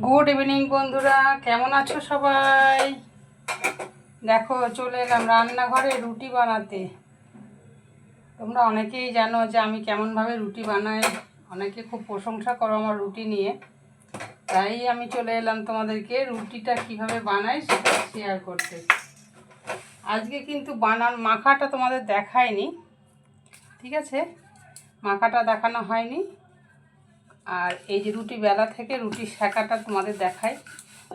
Good evening বন্ধুরা। কেমন আছো সবাই? দেখো, চলে এলাম রান্নাঘরে রুটি বানাতে। তোমরা অনেকেই জানো যে আমি কেমনভাবে রুটি বানাই। অনেকে খুব প্রশংসা করো আমার রুটি নিয়ে। তাই আমি চলে এলাম তোমাদেরকে রুটিটা কীভাবে বানাই সেটা শেয়ার করতে। আজকে কিন্তু বানান, মাখাটা তোমাদের দেখায়নি। ঠিক আছে? মাখাটা দেখানো হয়নি। আর এই যে রুটি বেলা থেকে রুটি শেখাটা তোমাদের দেখাই।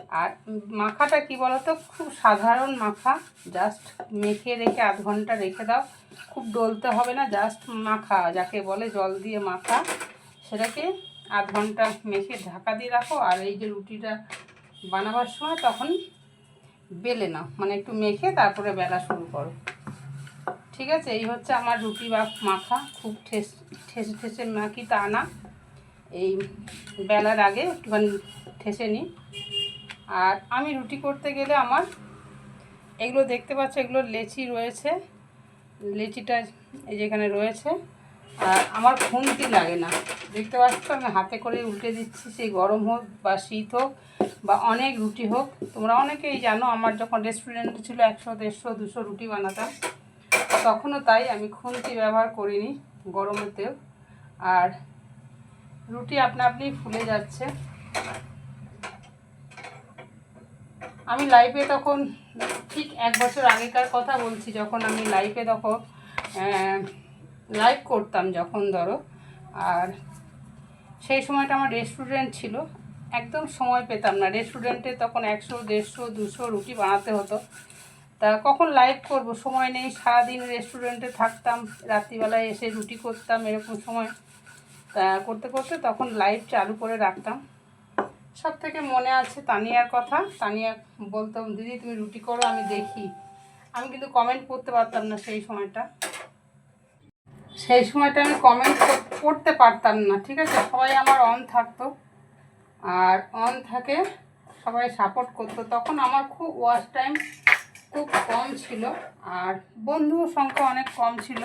আর মাখাটা কি বলতো? খুব সাধারণ মাখা। জাস্ট মেখে রেখে আধ ঘণ্টা রেখে দাও। খুব ডলতে হবে না, জাস্ট মাখা, যাকে বলে জল দিয়ে মাখা। সেটাকে আধ ঘণ্টা মেখে ঢাকা দিয়ে রাখো। আর এই যে রুটিটা বানাবার সময় তখন বেলে নাও। মানে একটু মেখে তারপরে বেলা শুরু করো। ঠিক আছে? এই হচ্ছে আমার রুটি বা মাখা। খুব ঠেস, ঠেসে ঠেসে মাখি তা না। এই বেলার আগে একটুখানি ঠেসে নিই। আর আমি রুটি করতে গেলে আমার এগুলো দেখতে পাচ্ছ, এগুলো লেচি রয়েছে। লেচিটা এই যেখানে রয়েছে। আর আমার খুন্তি লাগে না। দেখতে পাচ্ছ, আমি হাতে করে উল্টে দিচ্ছি। সেই গরম হোক বা শীত হোক বা অনেক রুটি হোক, তোমরা অনেকেই জানো আমার যখন রেস্টুরেন্টে ছিল একশো, দেড়শো, দুশো রুটি বানাতাম, তখনও তাই আমি খুন্তি ব্যবহার করিনি গরমেতেও। আর রুটি আপনা আপনি ফুলে যাচ্ছে। আমি লাইফে তখন ঠিক এক বছর আগেকার কথা বলছি, যখন আমি লাইফে তখন লাইভ করতাম যখন ধরো, আর সেই সময়টা আমার রেস্টুরেন্ট ছিল, একদম সময় পেতাম না। রেস্টুরেন্টে তখন একশো, দেড়শো, দুশো রুটি বানাতে হতো। তা কখন লাইভ করব? সময় নেই, সারাদিন রেস্টুরেন্টে থাকতাম, রাত্রিবেলায় এসে রুটি করতাম, এরকম সময়। করতে করতে তখন লাইভ চালু করে রাখতাম। সব থেকে মনে আছে তানিয়ার কথা। তানিয়া বলতাম দিদি, তুমি রুটি করো, আমি দেখি। আমি কিন্তু কমেন্ট করতে পারতাম না সেই সময়টা। সেই সময়টা আমি কমেন্ট করতে পারতাম না, ঠিক আছে? সবাই আমার অন থাকতো। আর অন থাকে, সবাই সাপোর্ট করতো। তখন আমার খুব ওয়াচ টাইম খুব কম ছিল। আর বন্ধু সংখ্যা অনেক কম ছিল।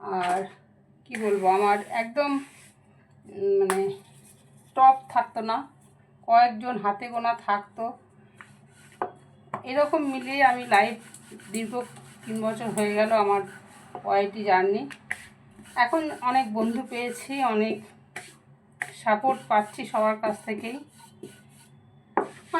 আর কি বলব, আমার একদম মানে টপ থাকতো না। কয়েকজন হাতে গোনা থাকতো। এরকম মিলিয়ে আমি লাইভ দীর্ঘ তিন বছর হয়ে গেল আমার ওয়াইটি জার্নি এখন অনেক বন্ধু পেয়েছি, অনেক সাপোর্ট পাচ্ছি সবার কাছ থেকেই।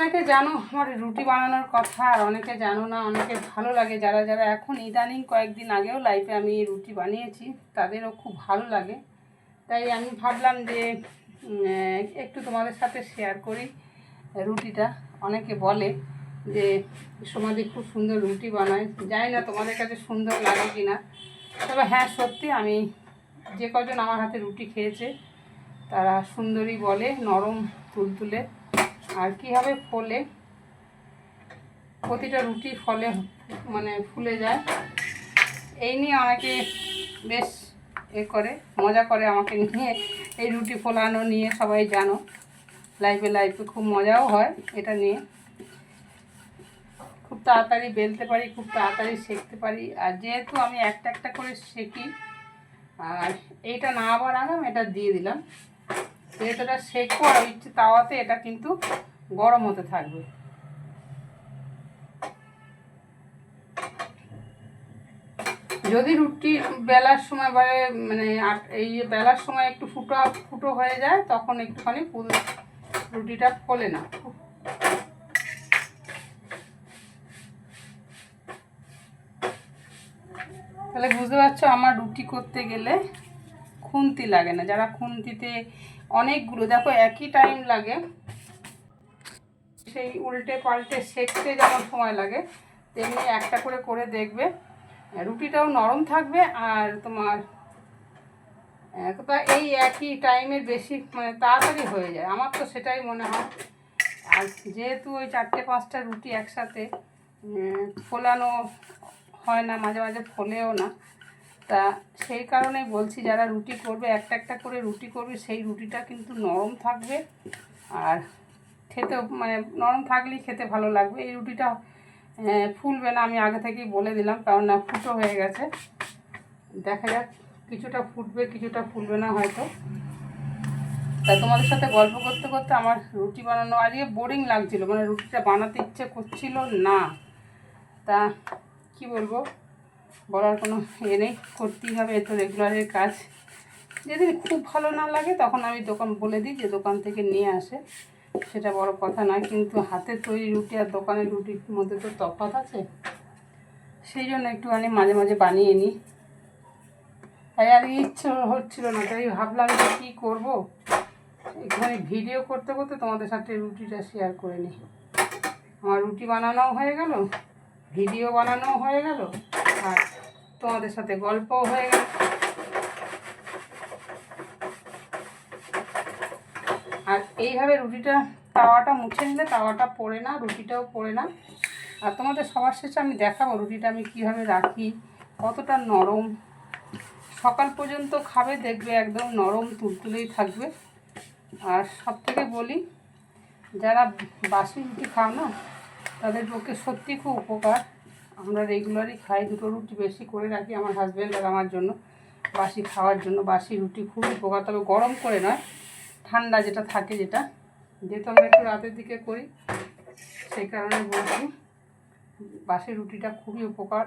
অনেকে জানো আমার রুটি বানানোর কথা, আর অনেকে জানো না, অনেকে ভালো লাগে। যারা যারা এখন ইদানিং কয়েকদিন আগেও লাইফে আমি রুটি বানিয়েছি, তাদেরও খুব ভালো লাগে। তাই আমি ভাবলাম যে একটু তোমাদের সাথে শেয়ার করি রুটিটা। অনেকে বলে যে সমাধি খুব সুন্দর রুটি বানায়। জানি না তোমাদের কাছে সুন্দর লাগে কি না তবে হ্যাঁ সত্যি আমি যে কজন আমার হাতে রুটি খেয়েছে, তারা সুন্দরী বলে, নরম, তুলতুলে। আর কীভাবে ফলে প্রতিটা রুটি ফলে মানে ফুলে যায়, এই নিয়ে অনেকে বেশ এ করে, মজা করে আমাকে নিয়ে এই রুটি ফোলানো নিয়ে সবাই জানো। লাইফে লাইফে খুব মজাও হয় এটা নিয়ে। খুব তাড়াতাড়ি বেলতে পারি, খুব তাড়াতাড়ি সেঁকতে পারি। আর যেহেতু আমি একটা একটা করে সেঁকি আর এইটা না আবার আগাম, এটা দিয়ে দিলাম। যেহেতু এটা সেঁকবো তাওয়াতে, এটা কিন্তু গরম হতে থাকবে। যদি রুটি বেলার সময় বা মানে এই বেলার সময় একটু ফুটো ফুটো হয়ে যায়, তখন একটুখানি রুটিটা ফোলে না তাহলে বুঝতে পারছ আমার রুটি করতে গেলে খুন্তি লাগে না, যারা খুন্তিতে অনেকগুলো, দেখো একই টাইম লাগে। সেই উল্টে পাল্টে সেঁকতে যেমন সময় লাগে, তেমনি একটা করে করে দেখবে। রুটিটাও নরম থাকবে আর তোমার এই একই টাইমের বেশি মানে তাড়াতাড়ি হয়ে যায়। আমার তো সেটাই মনে হয়। আর যেহেতু ওই চারটে, পাঁচটা রুটি একসাথে ফোলানো হয় না, মাঝে মাঝে ফোলেও না তা সেই কারণে বলছি যারা রুটি করবে, একটা একটা করে রুটি করবে, সেই রুটিটা কিন্তু নরম থাকবে আর খেতে মানে নরম থাকলেই খেতে ভালো লাগবে। এই রুটিটা ফুলবে না, আমি আগে থেকেই বলে দিলাম, কারণ না, ফুটো হয়ে গেছে। দেখা যাক, কিছুটা ফুটবে, কিছুটা ফুলবে না হয়তো। তা তোমাদের সাথে গল্প করতে করতে আমার রুটি বানানো আজকে বোরিং লাগছিল মানে রুটিটা বানাতে ইচ্ছে করছিল না। তা কি বলব? বলার কোনো এ নেই, করতেই হবে এ তো রেগুলারের কাজ। যেদিন খুব ভালো না লাগে, তখন আমি দোকান বলে দিই যে দোকান থেকে নিয়ে আসে। সেটা বড় কথা নয়, কিন্তু হাতে তৈরি রুটি আর দোকানের রুটির মধ্যে তো তফাৎ আছে। সেই জন্য একটুখানি মাঝে মাঝে বানিয়ে নিই। তাই আর ইচ্ছে হচ্ছিল না, তাই ভাবলাম যে কী করব? এখানে ভিডিও করতে করতে তোমাদের সাথে রুটিটা শেয়ার করে নিই। আমার রুটি বানানোও হয়ে গেল ভিডিও বানানো হয়ে গেল, আর তোমাদের সাথে গল্পও হয়ে গেল। আর এইভাবে রুটিটা, তাওয়াটা মুছে নিলে তাওয়াটা পড়ে না, রুটিটাও পড়ে না। আর তোমাদের সবার শেষে আমি দেখাবো রুটিটা আমি কীভাবে রাখি, কতটা নরম। সকাল পর্যন্ত খাবে, দেখবে একদম নরম, তুলতুলেই থাকবে। আর সব থেকে বলি, যারা বাসি রুটি খাও না তাদের পক্ষে সত্যি খুব উপকার। আমরা রেগুলারই খাই, দুটো রুটি বেশি করে রাখি আমার হাজব্যান্ড আর আমার জন্য। বাসি খাওয়ার জন্য বাসি রুটি খুব উপকার, তবে গরম করে নয়, ঠান্ডা যেটা থাকে যেটা। যেহেতু আমরা একটু রাতের দিকে করি, সেই কারণে বলছি বাসি রুটিটা খুবই উপকার।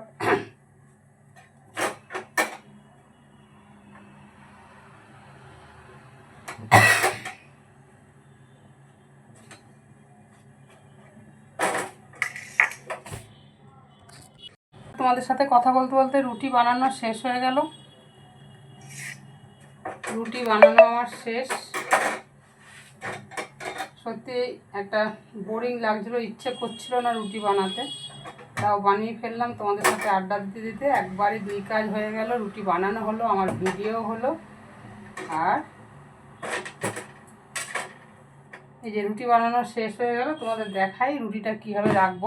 তোমাদের সাথে কথা বলতে বলতে রুটি বানানো শেষ হয়ে গেল। রুটি বানানো আমার শেষ। সত্যি একটা বোরিং লাগছিল, ইচ্ছে করছিল না রুটি বানাতে। তাও বানিয়ে ফেললাম, তোমাদের সাথে আড্ডা দিতে দিতে একবারই দুই কাজ হয়ে গেল। রুটি বানানো হলো, আমার ভিডিও হলো। আর এই যে রুটি বানানো শেষ হয়ে গেল, তোমাদের দেখাই রুটিটা কীভাবে রাখব।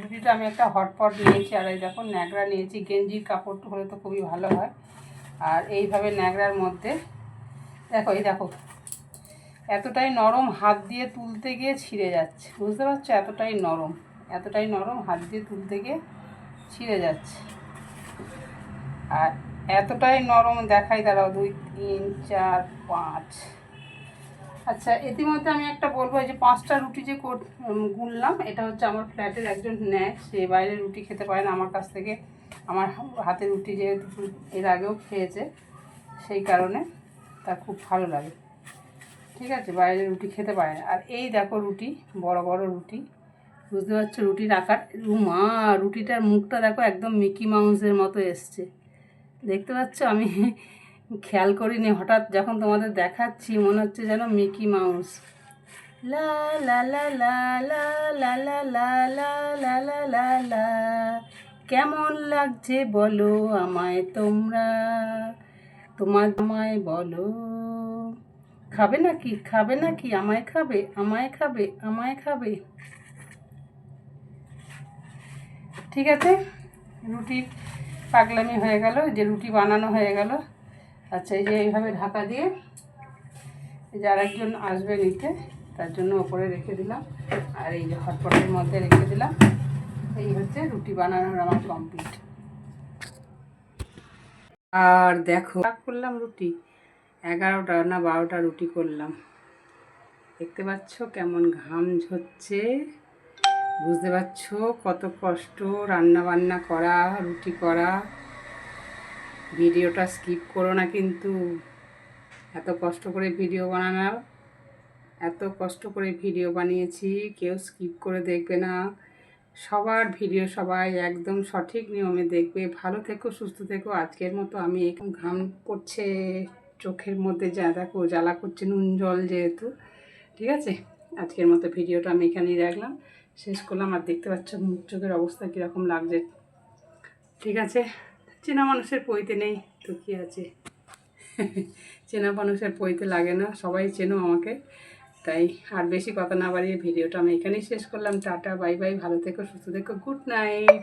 রুটিটা আমি একটা হটপট নিয়েছি, আর এই দেখো ন্যাকড়া নিয়েছি। গেঞ্জির কাপড়টা হলে তো খুবই ভালো হয়। আর এইভাবে ন্যাকড়ার মধ্যে, দেখো, এই দেখো, এতটাই নরম হাত দিয়ে তুলতে গিয়ে ছিঁড়ে যাচ্ছে। বুঝতে পারছ? এতটাই নরম এতটাই নরম হাত দিয়ে তুলতে গিয়ে ছিঁড়ে যাচ্ছে। আর এতটাই নরম দেখাই, দাঁড়াও, দুই, তিন, চার, পাঁচ। আচ্ছা ইতিমধ্যে আমি একটা বলব যে পাঁচটা রুটি যে উম, গুনলাম এটা হচ্ছে আমার ফ্ল্যাটের একজন নেয় সে বাইরে রুটি খেতে পারে না আমার কাছ থেকে। আমার হাতে রুটি যেহেতু এর আগেও খেয়েছে সেই কারণে তার খুব ভালো লাগে। ঠিক আছে বাইরে রুটি খেতে পারে না। আর এই দেখো রুটি বড় বড় রুটি। বুঝতে পারছ? রুটির আকার মা রুটিটার মুখটা দেখো একদম মিকি মাউসের মতো এসছে। দেখতে পাচ্ছ? আমি খেয়াল করিনি হঠাৎ যখন তোমাদের দেখাচ্ছি মনে হচ্ছে যেন মিকি মাউস লা লা লা লা লা লা লা লা লা লা লা লা লা কেমন লাগছে বলো আমায় তোমরা তোমার আমায় বলো খাবে নাকি খাবে নাকি আমায় খাবে আমায় খাবে আমায় খাবে ঠিক আছে রুটির পাগলামি হয়ে গেল যে রুটি বানানো হয়ে গেল আচ্ছা এই যে এইভাবে ঢাকা দিয়ে এই যে আরেকজন আসবে নিতে তার জন্য ওপরে রেখে দিলাম। আর এই যে হটপটের মধ্যে রেখে দিলাম। এই হচ্ছে রুটি বানানোর আমার কমপ্লিট আর দেখো করলাম রুটি। এগারোটা না বারোটা রুটি করলাম। দেখতে পাচ্ছ কেমন ঘাম ঝরছে। বুঝতে পারছ কত কষ্ট রান্না বান্না করা, রুটি করা। ভিডিওটা স্কিপ করো না কিন্তু। এত কষ্ট করে ভিডিও বানানোর এত কষ্ট করে ভিডিও বানিয়েছি, কেউ স্কিপ করে দেখবে না। সবার ভিডিও সবাই একদম সঠিক নিয়মে দেখবে। ভালো থেকো, সুস্থ থেকো। আজকের মতো আমি এখন ঘাম পড়ছে চোখের মধ্যে যা দেখো, জ্বালা করছে, নুন, জল যেহেতু, ঠিক আছে? আজকের মতো ভিডিওটা আমি এখানেই রাখলাম। শেষ করলাম। আর দেখতে পাচ্ছ মুখ চোখের অবস্থা কীরকম লাগছে, ঠিক আছে? চেনা মানুষের পইতে নেই তো কী আছে? চেনা মানুষের পইতে লাগে না, সবাই চেনো আমাকে। তাই আর বেশি কথা না বাড়িয়ে ভিডিওটা আমি এখানেই শেষ করলাম। টাটা, বাই বাই, ভালো থেকো, সুস্থ থেকো, গুড নাইট।